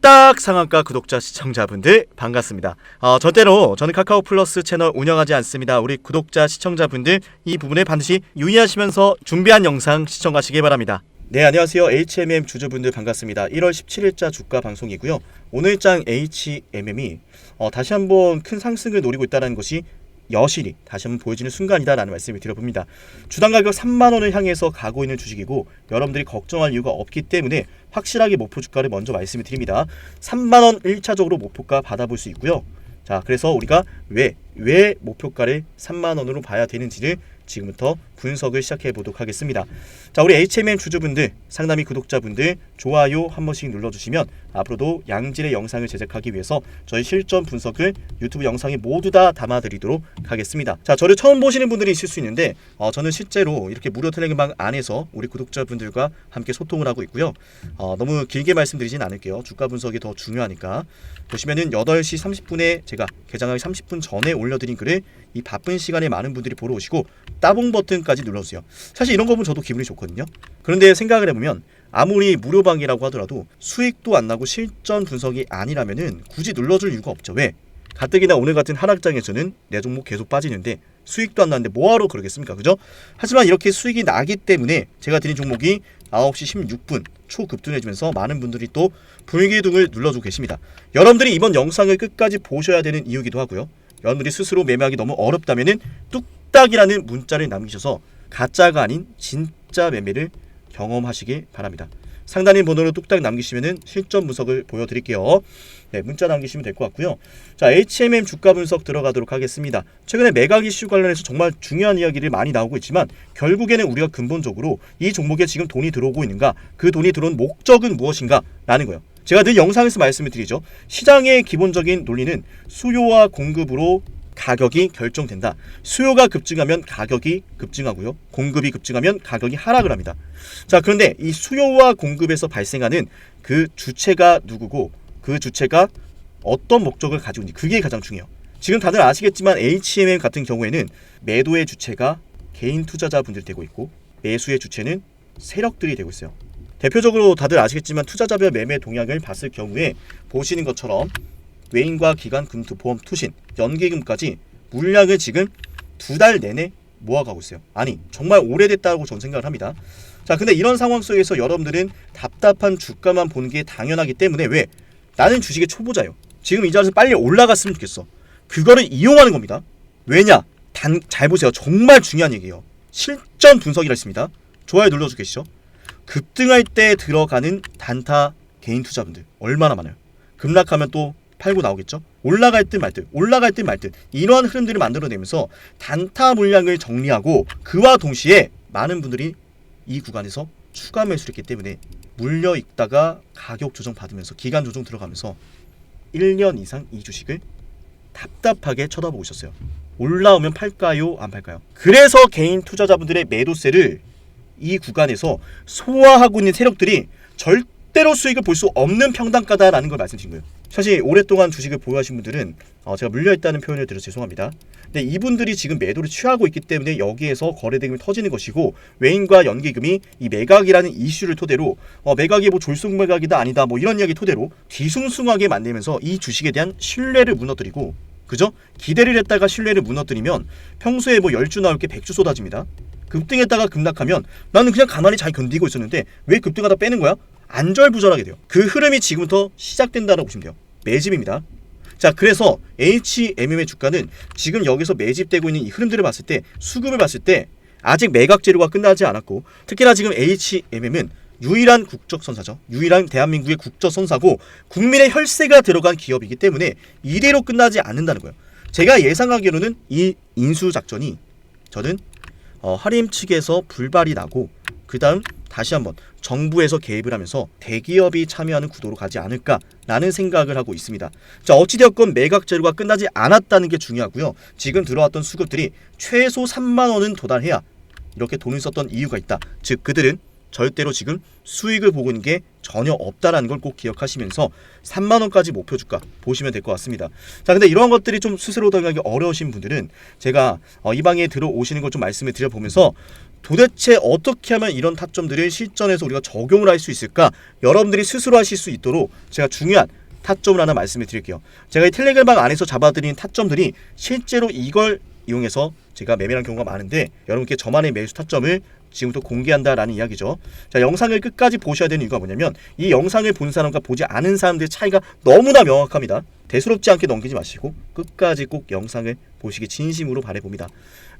뚝딱 상한가 구독자 시청자분들 반갑습니다. 어, 저 때로 저는 카카오 플러스 채널 운영하지 않습니다. 우리 구독자 시청자분들 이 부분에 반드시 유의하시면서 준비한 영상 시청하시기 바랍니다. 네 안녕하세요 HMM 주주분들 반갑습니다. 1월 17일자 주가 방송이고요. 오늘장 HMM이 어, 다시 한번 큰 상승을 노리고 있다는 것이 여실히 다시 한번 보여지는 순간이다라는 말씀을 드려봅니다. 주당 가격 3만 원을 향해서 가고 있는 주식이고 여러분들이 걱정할 이유가 없기 때문에 확실하게 목표 주가를 먼저 말씀을 드립니다. 3만 원 1차적으로 목표가 받아볼 수 있고요. 자, 그래서 우리가 왜, 왜 목표가를 3만 원으로 봐야 되는지를 지금부터 분석을 시작해 보도록 하겠습니다. 자, 우리 HMM 주주분들, 상담이 구독자분들 좋아요 한 번씩 눌러주시면 앞으로도 양질의 영상을 제작하기 위해서 저희 실전 분석을 유튜브 영상에 모두 다 담아드리도록 하겠습니다. 자, 저를 처음 보시는 분들이 있을 수 있는데 어, 저는 실제로 이렇게 무료 텔레그램 안에서 우리 구독자분들과 함께 소통을 하고 있고요. 어, 너무 길게 말씀드리진 않을게요. 주가 분석이 더 중요하니까 보시면은 8시 30분에 제가 개장하기 30분 전에 올려드린 글을 이 바쁜 시간에 많은 분들이 보러 오시고 따봉 버튼까지 눌러주세요. 사실 이런 거 보면 저도 기분이 좋거든요. 그런데 생각을 해보면 아무리 무료방이라고 하더라도 수익도 안 나고 실전 분석이 아니라면은 굳이 눌러줄 이유가 없죠. 왜? 가뜩이나 오늘 같은 하락장에서는 내 종목 계속 빠지는데 수익도 안 나는데 뭐하러 그러겠습니까? 그죠? 하지만 이렇게 수익이 나기 때문에 제가 드린 종목이 9시 16분 초급등해지면서 많은 분들이 또 불기둥을 눌러주고 계십니다. 여러분들이 이번 영상을 끝까지 보셔야 되는 이유기도 하고요. 여러분들이 스스로 매매하기 너무 어렵다면은 뚝 딱이라는 문자를 남기셔서 가짜가 아닌 진짜 매매를 경험하시길 바랍니다. 상단인 번호로 뚝딱 남기시면은 실전 분석을 보여드릴게요. 네, 문자 남기시면 될 것 같고요. 자, HMM 주가 분석 들어가도록 하겠습니다. 최근에 매각 이슈 관련해서 정말 중요한 이야기를 많이 나오고 있지만 결국에는 우리가 근본적으로 이 종목에 지금 돈이 들어오고 있는가, 그 돈이 들어온 목적은 무엇인가라는 거예요. 제가 늘 영상에서 말씀을 드리죠. 시장의 기본적인 논리는 수요와 공급으로 가격이 결정된다. 수요가 급증하면 가격이 급증하고요. 공급이 급증하면 가격이 하락을 합니다. 자, 그런데 이 수요와 공급에서 발생하는 그 주체가 누구고 그 주체가 어떤 목적을 가지고 있는지 그게 가장 중요해요. 지금 다들 아시겠지만 HMM 같은 경우에는 매도의 주체가 개인 투자자분들이 되고 있고 매수의 주체는 세력들이 되고 있어요. 대표적으로 다들 아시겠지만 투자자별 매매 동향을 봤을 경우에 보시는 것처럼 외인과 기관, 금투, 보험, 투신, 연기금까지 물량을 지금 두 달 내내 모아가고 있어요. 아니 정말 오래됐다고 전 생각을 합니다. 자 근데 이런 상황 속에서 여러분들은 답답한 주가만 보는 게 당연하기 때문에 왜 나는 주식의 초보자요. 지금 이 자리에서 빨리 올라갔으면 좋겠어. 그거를 이용하는 겁니다. 왜냐? 단 잘 보세요. 정말 중요한 얘기예요. 실전 분석이라 했습니다. 좋아요 눌러주 계시죠? 급등할 때 들어가는 단타 개인 투자분들 얼마나 많아요. 급락하면 또 팔고 나오겠죠. 올라갈 듯 말 듯, 올라갈 듯 말 듯 이러한 흐름들을 만들어내면서 단타 물량을 정리하고 그와 동시에 많은 분들이 이 구간에서 추가 매수를 했기 때문에 물려 있다가 가격 조정 받으면서 기간 조정 들어가면서 1년 이상 이 주식을 답답하게 쳐다보고 있었어요. 올라오면 팔까요? 안 팔까요? 그래서 개인 투자자분들의 매도세를 이 구간에서 소화하고 있는 세력들이 절대 로 수익을 볼 수 없는 평단가다라는 걸 말씀드린 거예요. 사실 오랫동안 주식을 보유하신 분들은 어, 제가 물려있다는 표현을 들어서 죄송합니다. 근데 이분들이 지금 매도를 취하고 있기 때문에 여기에서 거래대금이 터지는 것이고 외인과 연기금이 이 매각이라는 이슈를 토대로 어, 매각이 뭐 졸속 매각이다 아니다 뭐 이런 이야기 토대로 뒤숭숭하게 만들면서 이 주식에 대한 신뢰를 무너뜨리고 그죠? 기대를 했다가 신뢰를 무너뜨리면 평소에 뭐 열주 나올 게 백주 쏟아집니다. 급등했다가 급락하면 나는 그냥 가만히 잘 견디고 있었는데 왜 급등하다 빼는 거야? 안절부절하게 돼요. 그 흐름이 지금부터 시작된다고 보시면 돼요. 매집입니다. 자, 그래서 HMM의 주가는 지금 여기서 매집되고 있는 이 흐름들을 봤을 때 수급을 봤을 때 아직 매각 재료가 끝나지 않았고 특히나 지금 HMM은 유일한 국적 선사죠. 유일한 대한민국의 국적 선사고 국민의 혈세가 들어간 기업이기 때문에 이대로 끝나지 않는다는 거예요. 제가 예상하기로는 이 인수 작전이 저는 어, 하림 측에서 불발이 나고 그 다음 다시 한번 정부에서 개입을 하면서 대기업이 참여하는 구도로 가지 않을까라는 생각을 하고 있습니다. 자 어찌되었건 매각 재료가 끝나지 않았다는 게 중요하고요. 지금 들어왔던 수급들이 최소 3만 원은 도달해야 이렇게 돈을 썼던 이유가 있다. 즉 그들은 절대로 지금 수익을 보고 있는 게 전혀 없다라는 걸 꼭 기억하시면서 3만 원까지 목표 주가 보시면 될 것 같습니다. 자, 근데 이런 것들이 좀 스스로 당하기 어려우신 분들은 제가 어, 이 방에 들어오시는 걸 좀 말씀을 드려 보면서 도대체 어떻게 하면 이런 타점들을 실전에서 우리가 적용을 할 수 있을까? 여러분들이 스스로 하실 수 있도록 제가 중요한 타점을 하나 말씀을 드릴게요. 제가 이 텔레그램방 안에서 잡아드린 타점들이 실제로 이걸 이용해서 제가 매매한 경우가 많은데 여러분께 저만의 매수 타점을 지금부터 공개한다라는 이야기죠. 자, 영상을 끝까지 보셔야 되는 이유가 뭐냐면 이 영상을 본 사람과 보지 않은 사람들의 차이가 너무나 명확합니다. 대수롭지 않게 넘기지 마시고 끝까지 꼭 영상을 보시기 진심으로 바래봅니다.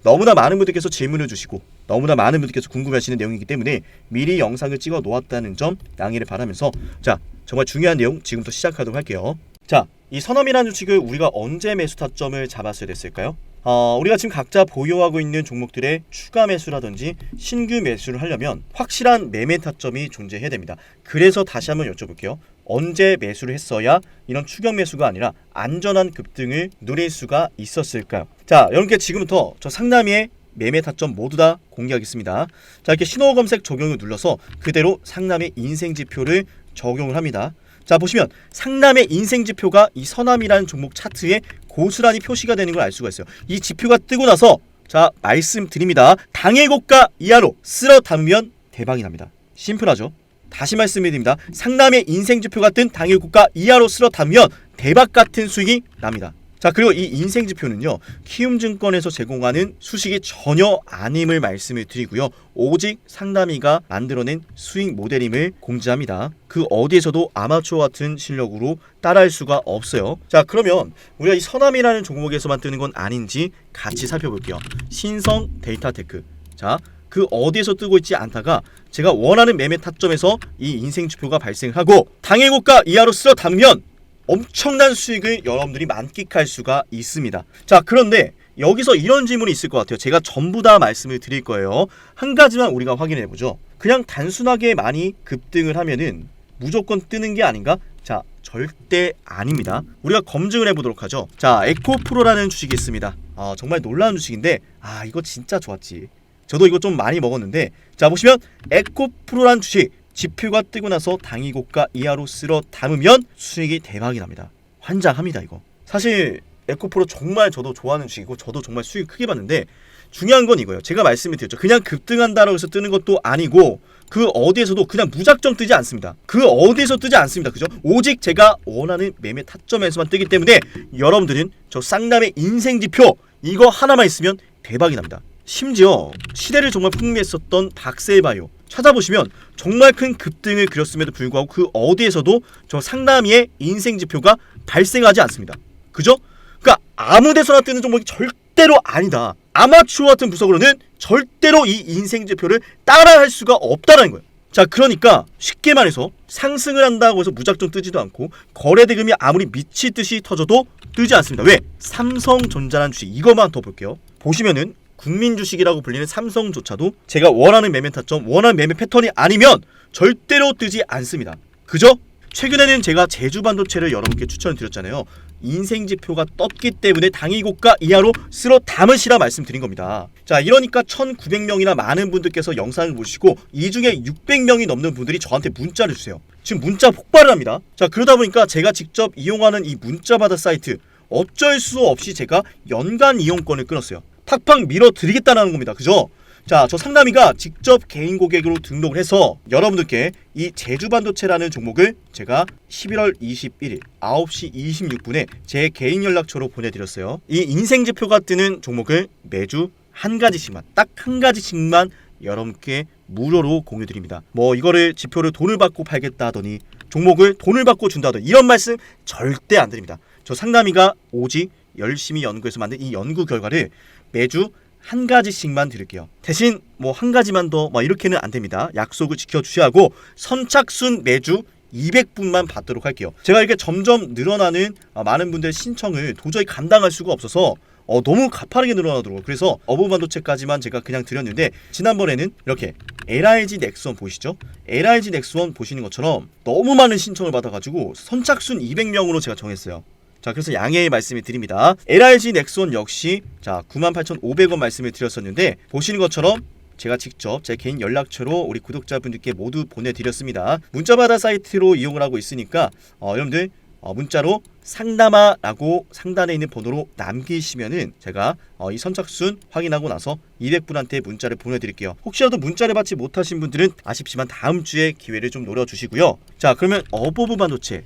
너무나 많은 분들께서 질문을 주시고 너무나 많은 분들께서 궁금해하시는 내용이기 때문에 미리 영상을 찍어 놓았다는 점 양해를 바라면서 자 정말 중요한 내용 지금부터 시작하도록 할게요. 자, 이 선엄이라는 주식을 우리가 언제 매수 타점을 잡았어야 됐을까요? 어, 우리가 지금 각자 보유하고 있는 종목들의 추가 매수라든지 신규 매수를 하려면 확실한 매매 타점이 존재해야 됩니다. 그래서 다시 한번 여쭤볼게요. 언제 매수를 했어야 이런 추격 매수가 아니라 안전한 급등을 누릴 수가 있었을까요? 자, 여러분께 지금부터 저 상남이의 매매 타점 모두 다 공개하겠습니다. 자, 이렇게 신호 검색 적용을 눌러서 그대로 상남의 인생 지표를 적용을 합니다. 자, 보시면 상남의 인생 지표가 이 서남이라는 종목 차트에 고스란히 표시가 되는 걸 알 수가 있어요. 이 지표가 뜨고 나서 자, 말씀드립니다. 당일 고가 이하로 쓸어 담으면 대박이 납니다. 심플하죠? 다시 말씀드립니다. 상남의 인생 지표 같은 당일 고가 이하로 쓸어 담으면 대박 같은 수익이 납니다. 자 그리고 이 인생 지표는요 키움증권에서 제공하는 수식이 전혀 아님을 말씀을 드리고요 오직 상담이가 만들어낸 수익 모델임을 공지합니다 그 어디에서도 아마추어 같은 실력으로 따라할 수가 없어요 자 그러면 우리가 이 서남이라는 종목에서만 뜨는 건 아닌지 같이 살펴볼게요 신성 데이터테크 자 그 어디에서 뜨고 있지 않다가 제가 원하는 매매 타점에서 이 인생 지표가 발생하고 당일 고가 이하로 쓸어 담으면 엄청난 수익을 여러분들이 만끽할 수가 있습니다. 자, 그런데 여기서 이런 질문이 있을 것 같아요. 제가 전부 다 말씀을 드릴 거예요. 한 가지만 우리가 확인해 보죠. 그냥 단순하게 많이 급등을 하면은 무조건 뜨는 게 아닌가? 자, 절대 아닙니다. 우리가 검증을 해보도록 하죠. 자, 에코프로라는 주식이 있습니다. 아, 정말 놀라운 주식인데, 아, 이거 진짜 좋았지. 저도 이거 좀 많이 먹었는데, 자, 보시면 에코프로라는 주식 지표가 뜨고 나서 당이 고가 이하로 쓸어 담으면 수익이 대박이 납니다. 환장합니다 이거. 사실 에코프로 정말 저도 좋아하는 주식이고 저도 정말 수익 크게 봤는데 중요한 건 이거예요. 제가 말씀을 드렸죠. 그냥 급등한다라고 해서 뜨는 것도 아니고 그 어디에서도 그냥 무작정 뜨지 않습니다. 그 어디에서 뜨지 않습니다. 그죠? 오직 제가 원하는 매매 타점에서만 뜨기 때문에 여러분들은 저 쌍남의 인생 지표 이거 하나만 있으면 대박이 납니다. 심지어 시대를 정말 풍미했었던 박세바이오 찾아보시면 정말 큰 급등을 그렸음에도 불구하고 그 어디에서도 저 상남이의 인생 지표가 발생하지 않습니다. 그죠? 그러니까 아무 데서나 뜨는 종목이 절대로 아니다. 아마추어 같은 부석으로는 절대로 이 인생 지표를 따라할 수가 없다라는 거예요. 자, 그러니까 쉽게 말해서 상승을 한다고 해서 무작정 뜨지도 않고 거래 대금이 아무리 미치듯이 터져도 뜨지 않습니다. 왜? 삼성전자라는 주식 이것만 더 볼게요. 보시면은 국민 주식이라고 불리는 삼성조차도 제가 원하는 매매 타점, 원하는 매매 패턴이 아니면 절대로 뜨지 않습니다. 그죠? 최근에는 제가 제주 반도체를 여러분께 추천을 드렸잖아요. 인생 지표가 떴기 때문에 당일 고가 이하로 쓸어 담으시라 말씀드린 겁니다. 자, 이러니까 1,900명이나 많은 분들께서 영상을 보시고 이 중에 600명이 넘는 분들이 저한테 문자를 주세요. 지금 문자 폭발을 합니다. 자, 그러다 보니까 제가 직접 이용하는 이 문자 받아 사이트 어쩔 수 없이 제가 연간 이용권을 끊었어요. 팍팍 밀어 드리겠다는 겁니다. 그죠? 자, 저 상담이가 직접 개인 고객으로 등록을 해서 여러분들께 이 제주반도체라는 종목을 제가 11월 21일 9시 26분에 제 개인 연락처로 보내드렸어요. 이 인생 지표가 뜨는 종목을 매주 한 가지씩만, 딱 한 가지씩만 여러분께 무료로 공유드립니다. 뭐 이거를 지표를 돈을 받고 팔겠다 하더니 종목을 돈을 받고 준다 하더니 이런 말씀 절대 안 드립니다. 저 상담이가 오직 열심히 연구해서 만든 이 연구 결과를 매주 한 가지씩만 드릴게요. 대신 뭐 한 가지만 더 뭐 이렇게는 안 됩니다. 약속을 지켜 주셔야 하고 선착순 매주 200분만 받도록 할게요. 제가 이렇게 점점 늘어나는 아, 많은 분들의 신청을 도저히 감당할 수가 없어서 어, 너무 가파르게 늘어나더라고요. 그래서 어부반도체까지만 제가 그냥 드렸는데 지난번에는 이렇게 LIG 넥스원 보이시죠? LIG 넥스원 보시는 것처럼 너무 많은 신청을 받아가지고 선착순 200명으로 제가 정했어요. 자 그래서 양해의 말씀을 드립니다. LRG 넥슨 역시 자 98,500원 말씀을 드렸었는데 보시는 것처럼 제가 직접 제 개인 연락처로 우리 구독자분들께 모두 보내드렸습니다. 문자받아 사이트로 이용을 하고 있으니까 어, 여러분들 어, 문자로 상담아라고 상단에 있는 번호로 남기시면은 제가 어, 이 선착순 확인하고 나서 200분한테 문자를 보내드릴게요. 혹시라도 문자를 받지 못하신 분들은 아쉽지만 다음 주에 기회를 좀 노려주시고요. 자 그러면 어버브 반도체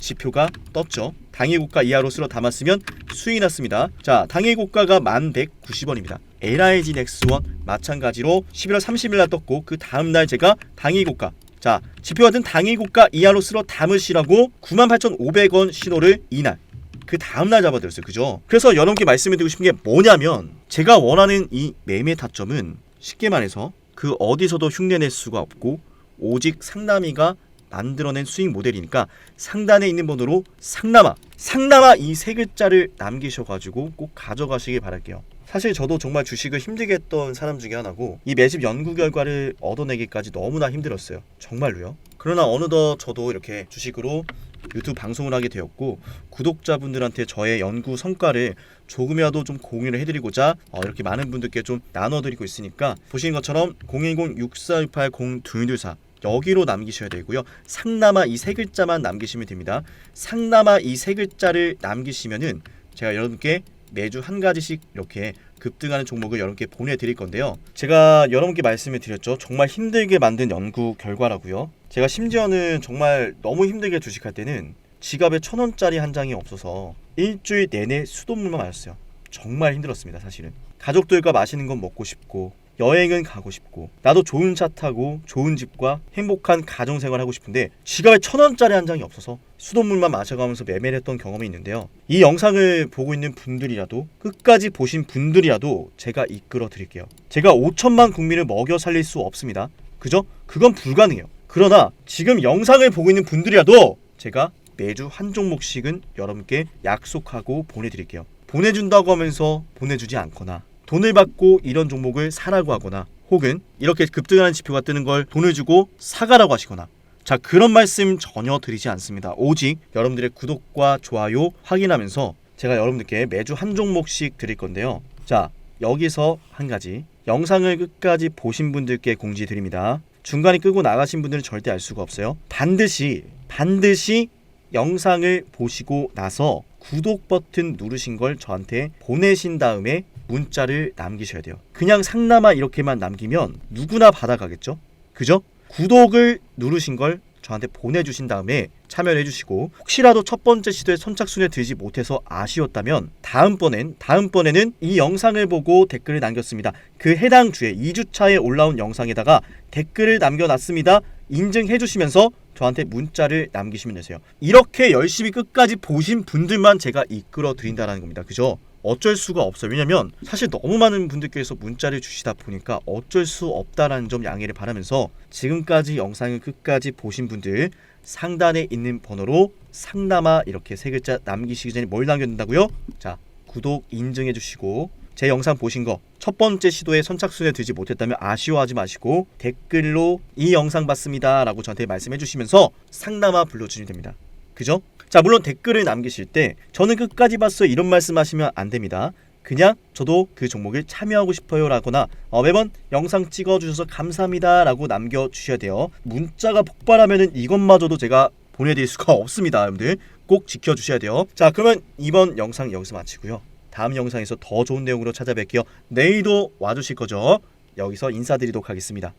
지표가 떴죠. 당일 고가 이하로 쓸어 담았으면 수익이 났습니다. 자, 당일 고가가 1190원입니다. LIG 넥스원 마찬가지로 11월 30일 날 떴고 그 다음 날 제가 당일 고가 자, 지표 같은 당일 고가 이하로 쓸어 담으시라고 98,500원 신호를 이날 그 다음날 잡아드렸어요. 그죠? 그래서 여러분께 말씀드리고 싶은 게 뭐냐면 제가 원하는 이 매매 타점은 쉽게 말해서 그 어디서도 흉내낼 수가 없고 오직 상남이가 만들어낸 수익 모델이니까 상단에 있는 번호로 상남아 상남아 이 세 글자를 남기셔가지고 꼭 가져가시길 바랄게요. 사실 저도 정말 주식을 힘들게 했던 사람 중에 하나고 이 매집 연구 결과를 얻어내기까지 너무나 힘들었어요. 정말로요. 그러나 어느덧 저도 이렇게 주식으로 유튜브 방송을 하게 되었고 구독자분들한테 저의 연구 성과를 조금이라도 좀 공유를 해드리고자 어, 이렇게 많은 분들께 좀 나눠드리고 있으니까 보시는 것처럼 010-6468-0224 여기로 남기셔야 되고요. 상남아 이 세 글자만 남기시면 됩니다. 상남아 이 세 글자를 남기시면은 제가 여러분께 매주 한 가지씩 이렇게 급등하는 종목을 여러분께 보내드릴 건데요. 제가 여러분께 말씀을 드렸죠. 정말 힘들게 만든 연구 결과라고요. 제가 심지어는 정말 너무 힘들게 주식할 때는 지갑에 천 원짜리 한 장이 없어서 일주일 내내 수돗물만 마셨어요. 정말 힘들었습니다, 사실은. 가족들과 맛있는 건 먹고 싶고 여행은 가고 싶고 나도 좋은 차 타고 좋은 집과 행복한 가정 생활 하고 싶은데 지갑에 천 원짜리 한 장이 없어서 수돗물만 마셔가면서 매매를 했던 경험이 있는데요. 이 영상을 보고 있는 분들이라도 끝까지 보신 분들이라도 제가 이끌어 드릴게요. 제가 5천만 국민을 먹여 살릴 수 없습니다. 그죠? 그건 불가능해요. 그러나 지금 영상을 보고 있는 분들이라도 제가 매주 한 종목씩은 여러분께 약속하고 보내드릴게요. 보내준다고 하면서 보내주지 않거나 돈을 받고 이런 종목을 사라고 하거나 혹은 이렇게 급등하는 지표가 뜨는 걸 돈을 주고 사가라고 하시거나 자 그런 말씀 전혀 드리지 않습니다. 오직 여러분들의 구독과 좋아요 확인하면서 제가 여러분들께 매주 한 종목씩 드릴 건데요. 자 여기서 한 가지 영상을 끝까지 보신 분들께 공지 드립니다. 중간에 끄고 나가신 분들은 절대 알 수가 없어요. 반드시 반드시 영상을 보시고 나서 구독 버튼 누르신 걸 저한테 보내신 다음에 문자를 남기셔야 돼요. 그냥 상남아 이렇게만 남기면 누구나 받아가겠죠? 그죠? 구독을 누르신 걸 저한테 보내주신 다음에 참여를 해주시고 혹시라도 첫 번째 시도에 선착순에 들지 못해서 아쉬웠다면 다음번엔 다음번에는 이 영상을 보고 댓글을 남겼습니다. 그 해당 주에 2주차에 올라온 영상에다가 댓글을 남겨놨습니다. 인증해 주시면서 저한테 문자를 남기시면 되세요. 이렇게 열심히 끝까지 보신 분들만 제가 이끌어 드린다는 겁니다. 그죠? 어쩔 수가 없어요. 왜냐면 사실 너무 많은 분들께서 문자를 주시다 보니까 어쩔 수 없다라는 점 양해를 바라면서 지금까지 영상을 끝까지 보신 분들 상단에 있는 번호로 상담아 이렇게 세 글자 남기시기 전에 뭘 남겨둔다고요? 자 구독 인증해 주시고 제 영상 보신 거 첫 번째 시도에 선착순에 들지 못했다면 아쉬워하지 마시고 댓글로 이 영상 봤습니다 라고 저한테 말씀해 주시면서 상담아 불러주시면 됩니다. 그죠? 자 물론 댓글을 남기실 때 저는 끝까지 봤어요 이런 말씀하시면 안 됩니다. 그냥 저도 그 종목에 참여하고 싶어요 라거나 어, 매번 영상 찍어주셔서 감사합니다 라고 남겨주셔야 돼요. 문자가 폭발하면은 이것마저도 제가 보내드릴 수가 없습니다 여러분들 꼭 지켜주셔야 돼요. 자 그러면 이번 영상 여기서 마치고요. 다음 영상에서 더 좋은 내용으로 찾아뵐게요. 내일도 와주실 거죠? 여기서 인사드리도록 하겠습니다.